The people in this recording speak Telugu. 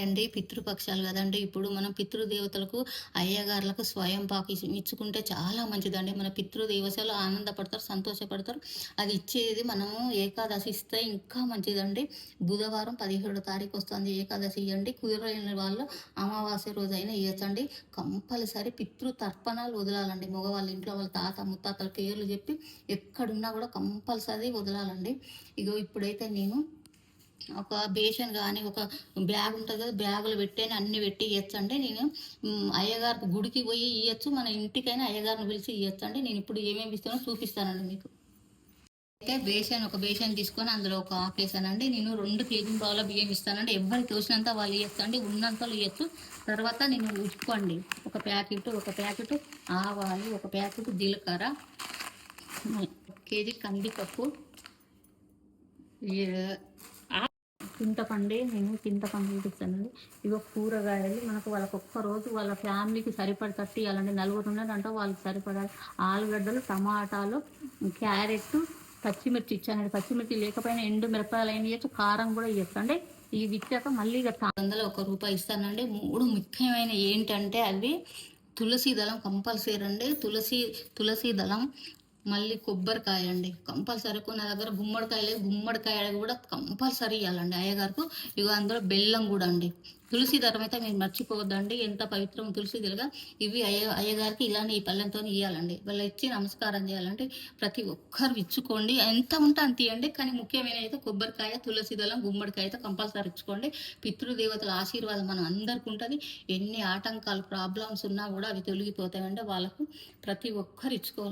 అండి పితృపక్షాలు కదండి. ఇప్పుడు మనం పితృదేవతలకు అయ్యగారులకు స్వయం పాకి ఇచ్చుకుంటే చాలా మంచిదండి. మన పితృదేవతలు ఆనందపడతారు సంతోషపడతారు. అది ఇచ్చేది మనము ఏకాదశి ఇస్తే ఇంకా మంచిదండి. బుధవారం పదిహేడో తారీఖు వస్తుంది ఏకాదశి ఇవ్వండి కుదరలేని వాళ్ళు అమావాస్య రోజు అయినా ఇవ్వచ్చండి కంపల్సరీ పితృ తర్పణాలు వదలాలండి. మగవాళ్ళ ఇంట్లో వాళ్ళ తాత ముత్తాతల పేర్లు చెప్పి ఎక్కడున్నా కూడా కంపల్సరీ వదలాలండి. ఇగో ఇప్పుడైతే నేను ఒక బేషన్ కానీ ఒక బ్యాగ్ ఉంటుంది కదా బ్యాగులు పెట్టాను అన్ని పెట్టి ఇవ్వచ్చు అంటే నేను అయ్యగారు అయ్యగారికి గుడికి పోయి ఇవ్వచ్చు మన ఇంటికైనా అయ్యగారిని పిలిచి ఇవ్వచ్చు అండి నేను ఇప్పుడు ఏమేమి ఇస్తానో చూపిస్తానండి మీకు. అయితే బేషన్ ఒక బేషన్ తీసుకొని అందులో ఒక హాఫ్ వేసానండి. నేను రెండు కేజీ పావుల బియ్యం ఇస్తానండి. ఎవరికి తోచినంత వాళ్ళు ఇవ్వచ్చు అండి. ఉన్నంతలో ఇవ్వచ్చు తర్వాత నేను ఉప్పుకోండి ఒక ప్యాకెట్ ఒక ప్యాకెట్ ఆవాలు ఒక ప్యాకెట్ జీలకర్ర కేజీ కందిపప్పు చింతపండు నేను చింతపండు చూపిస్తానండి ఇవి కూరగాయలు మనకు వాళ్ళకి ఒక్క రోజు వాళ్ళ ఫ్యామిలీకి సరిపడేటట్టు ఇవ్వాలండి నలుగురు ఉన్నారంటే వాళ్ళకి సరిపడాలి ఆలుగడ్డలు టమాటాలు క్యారెట్ పచ్చిమిర్చి ఇచ్చానండి. పచ్చిమిర్చి లేకపోయినా ఎండు మిరపకాయలు అయినా ఇవ్వచ్చు కారం కూడా ఇవ్వచ్చు అండి ఇవి ఇచ్చాక మళ్ళీ ఇక వందలు ఒక రూపాయి ఇస్తానండి. మూడు ముఖ్యమైన ఏంటంటే అవి తులసి దళం కంపల్సరీ అండి. తులసి తులసి దళం మళ్ళీ కొబ్బరికాయ అండి. కంపల్సరీ నా దగ్గర గుమ్మడికాయ లేదు. గుమ్మడికాయ కూడా కంపల్సరీ ఇవ్వాలండి అయ్యగారికి. ఇక అందులో బెల్లం కూడా అండి. తులసి దళం అయితే మీరు మర్చిపోవద్దండి. ఎంత పవిత్రం తులసి తెలుగా. ఇవి అయ్య అయ్యగారికి ఇలానే ఈ పళ్ళెంతో ఇవ్వాలండి వాళ్ళు ఇచ్చి నమస్కారం చేయాలంటే ప్రతి ఒక్కరు ఇచ్చుకోండి. ఎంత ఉంటే అంత ఇవ్వండి కానీ ముఖ్యమైన అయితే కొబ్బరికాయ తులసి దళం గుమ్మడికాయ అయితే కంపల్సరీ ఇచ్చుకోండి. పితృదేవతల ఆశీర్వాదం మనం అందరికి ఉంటుంది. ఎన్ని ఆటంకాలు ప్రాబ్లమ్స్ ఉన్నా కూడా అవి తొలగిపోతాయండి వాళ్ళకు ప్రతి ఒక్కరు ఇచ్చుకోవాలి